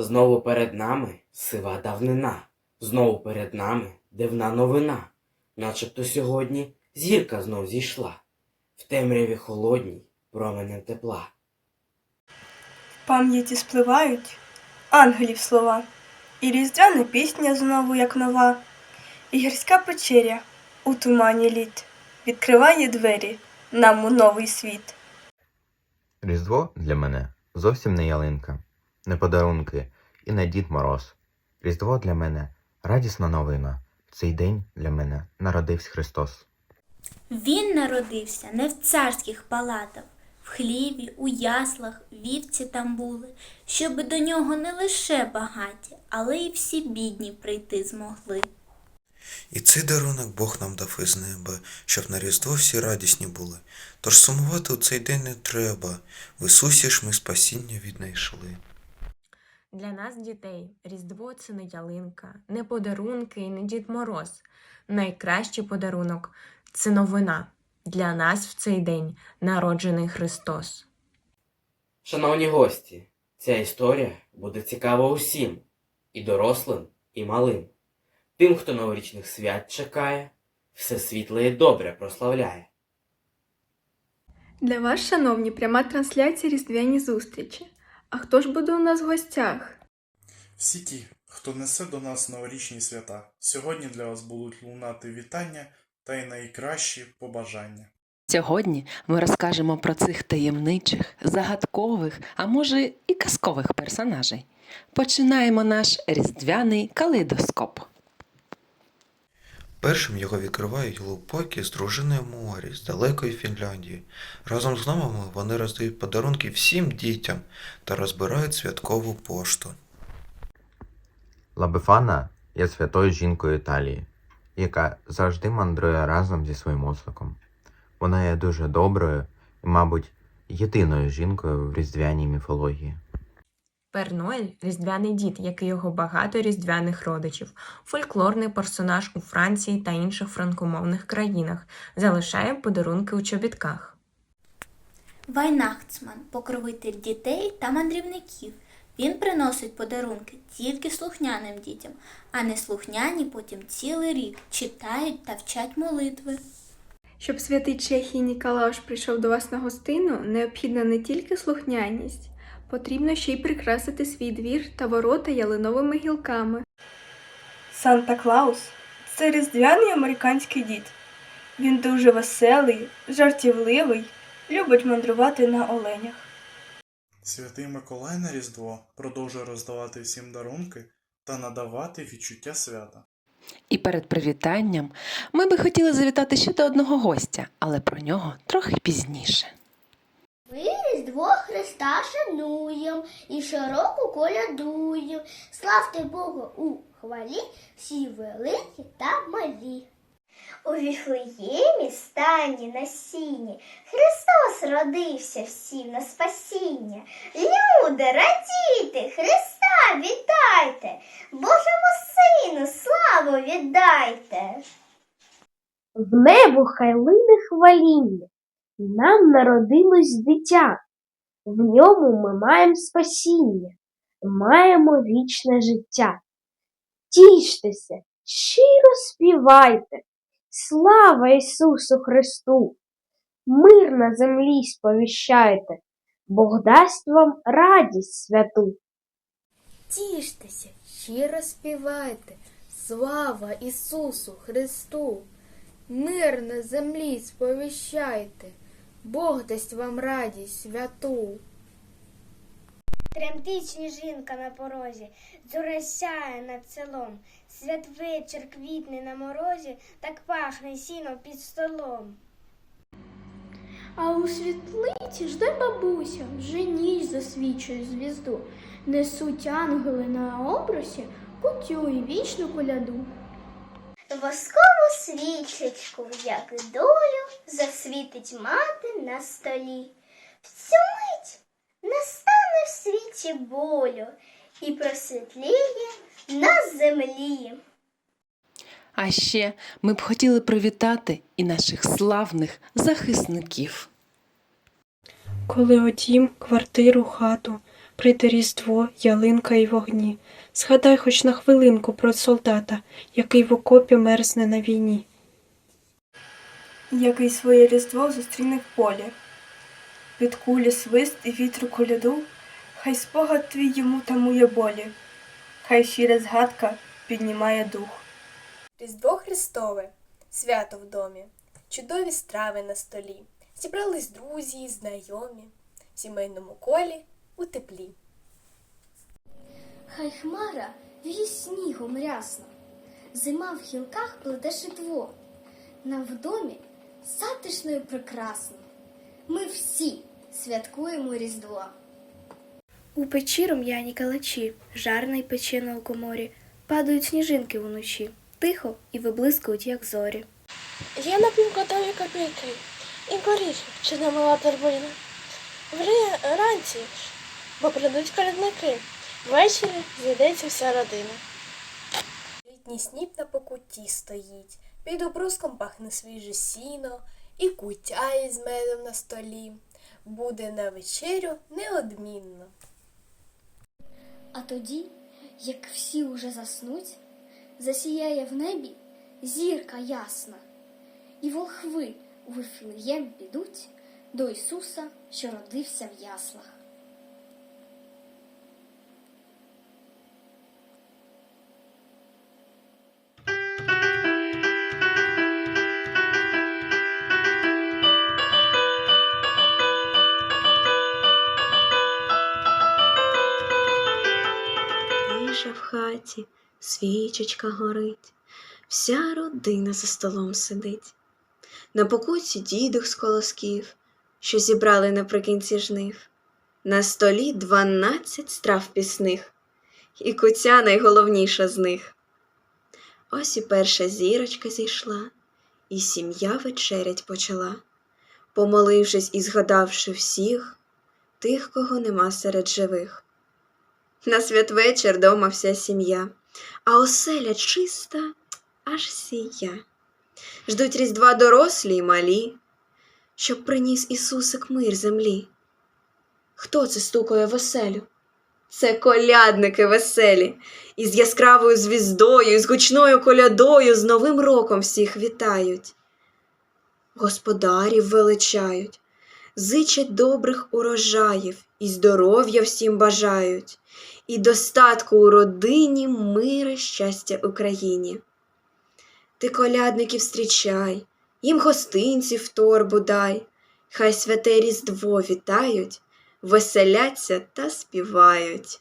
Знову перед нами сива давнина, знову перед нами дивна новина, начебто сьогодні зірка знов зійшла, в темряві холодній променем тепла. В пам'яті спливають ангелів слова, і різдвяна пісня знову як нова, і гірська печеря у тумані літ відкриває двері нам у новий світ. Різдво для мене зовсім не ялинка, не подарунки і не Дід Мороз. Різдво для мене радісна новина. В цей день для мене народився Христос. Він народився не в царських палатах, в хліві, у яслах, вівці там були, щоби до нього не лише багаті, але й всі бідні прийти змогли. І цей дарунок Бог нам дав із неба, щоб на Різдво всі радісні були. Тож сумувати у цей день не треба, в Ісусі ж ми спасіння віднайшли. Для нас, дітей, Різдво це не ялинка, не подарунки і не Дід Мороз. Найкращий подарунок це новина. Для нас в цей день народжений Христос. Шановні гості, ця історія буде цікава усім, і дорослим, і малим. Тим, хто новорічних свят чекає, все світле і добре прославляє. Для вас, шановні, пряма трансляція різдвяні зустрічі. А хто ж буде у нас в гостях? Всі ті, хто несе до нас новорічні свята, сьогодні для вас будуть лунати вітання та й найкращі побажання. Сьогодні ми розкажемо про цих таємничих, загадкових, а може і казкових персонажей. Починаємо наш різдвяний калейдоскоп. Першим його відкривають глупокі з дружиною морі з далекої Фінляндії. Разом з гномами вони роздають подарунки всім дітям та розбирають святкову пошту. Лабефана є святою жінкою Італії, яка завжди мандрує разом зі своїм осликом. Вона є дуже доброю і, мабуть, єдиною жінкою в різдвяній міфології. Перноель різдвяний дід, як і його багато різдвяних родичів, фольклорний персонаж у Франції та інших франкомовних країнах, залишає подарунки у чобітках. Вайнахцман покровитель дітей та мандрівників. Він приносить подарунки тільки слухняним дітям, а не слухняні потім цілий рік читають та вчать молитви. Щоб святий Чехій Ніколауш прийшов до вас на гостину, необхідна не тільки слухняність, потрібно ще й прикрасити свій двір та ворота ялиновими гілками. Санта Клаус це різдвяний американський дід. Він дуже веселий, жартівливий, любить мандрувати на оленях. Святий Миколай на Різдво продовжує роздавати всім дарунки та надавати відчуття свята. І перед привітанням ми би хотіли завітати ще до одного гостя, але про нього трохи пізніше. Ми Різдво Христа шануєм і широко колядуєм. Славте Бога у хвалі, всі великі та малі. У Віфлеємі стані на сіні Христос родився всім на спасіння. Люди, радійте, Христа вітайте, Божому Сину славу віддайте. В небо хай лине хваління, нам народилось дитя, в ньому ми маємо спасіння, маємо вічне життя. Тіштеся, щиро співайте, слава Ісусу Христу! Мир на землі сповіщайте, Бог дасть вам радість святу. Тіштеся, щиро співайте, слава Ісусу Христу, мир на землі сповіщайте, Бог дасть вам радість святу. Тремтить сніжинка на порозі, зоря сяє над селом, святвечір квітне на морозі, так пахне сіно під столом. А у світлиці жде бабуся, вже ніч засвічує звізду. Несуть ангели на обрусі кутю і вічну коляду. Воскову свічечку, як долю, засвітить мати на столі. В цю мить настане в світі болю і просвітліє на землі. А ще ми б хотіли привітати і наших славних захисників. Коли у дім, квартиру, хату прийде різдво, ялинка і вогні. Згадай хоч на хвилинку про солдата, який в окопі мерзне на війні. який своє різдво зустріне в полі. Від кулі свист і вітру коляду, хай спогад твій йому тамує болі, хай щира згадка піднімає дух. Різдво Христове, свято в домі, чудові страви на столі. Зібрались друзі і знайомі в сімейному колі у теплі. Хай хмара віє снігом рясно, зима в гілках плете шитво, нам в домі затишно і прекрасно. Ми всі святкуємо Різдво. У печі рум'яні калачі, жарна й печена у коморі, падають сніжинки вночі, тихо і виблискують, як зорі. Є напівготові копійки, і горіхи, чи не мила торбина. Вранці, бо прийдуть колядники, ввечері зійдеться вся родина. Літній сніп на покутті стоїть, під обрузком пахне свіже сіно, і кутя із медом на столі. Буде на вечерю неодмінно. А тоді, як всі уже заснуть, засіяє в небі зірка ясна, і волхви у Вифлеєм підуть до Ісуса, що родився в яслах. Тиша в хаті, свічечка горить, вся родина за столом сидить. На покуті дідух з колосків, що зібрали наприкінці жнив. На столі дванадцять страв пісних, і куця найголовніша з них. Ось і перша зірочка зійшла, і сім'я вечерять почала, помолившись і згадавши всіх, тих, кого нема серед живих. На святвечір дома вся сім'я, а оселя чиста, аж сія. Ждуть різдва дорослі й малі, щоб приніс Ісусик мир землі. Хто це стукає в оселю? Це колядники веселі, із яскравою звіздою, з гучною колядою, з Новим роком всіх вітають. Господарів величають, зичать добрих урожаїв і здоров'я всім бажають, і достатку у родині, мира, щастя Україні. Ти колядників зустрічай, їм гостинців торбу дай, хай святе Різдво вітають, веселяться та співають.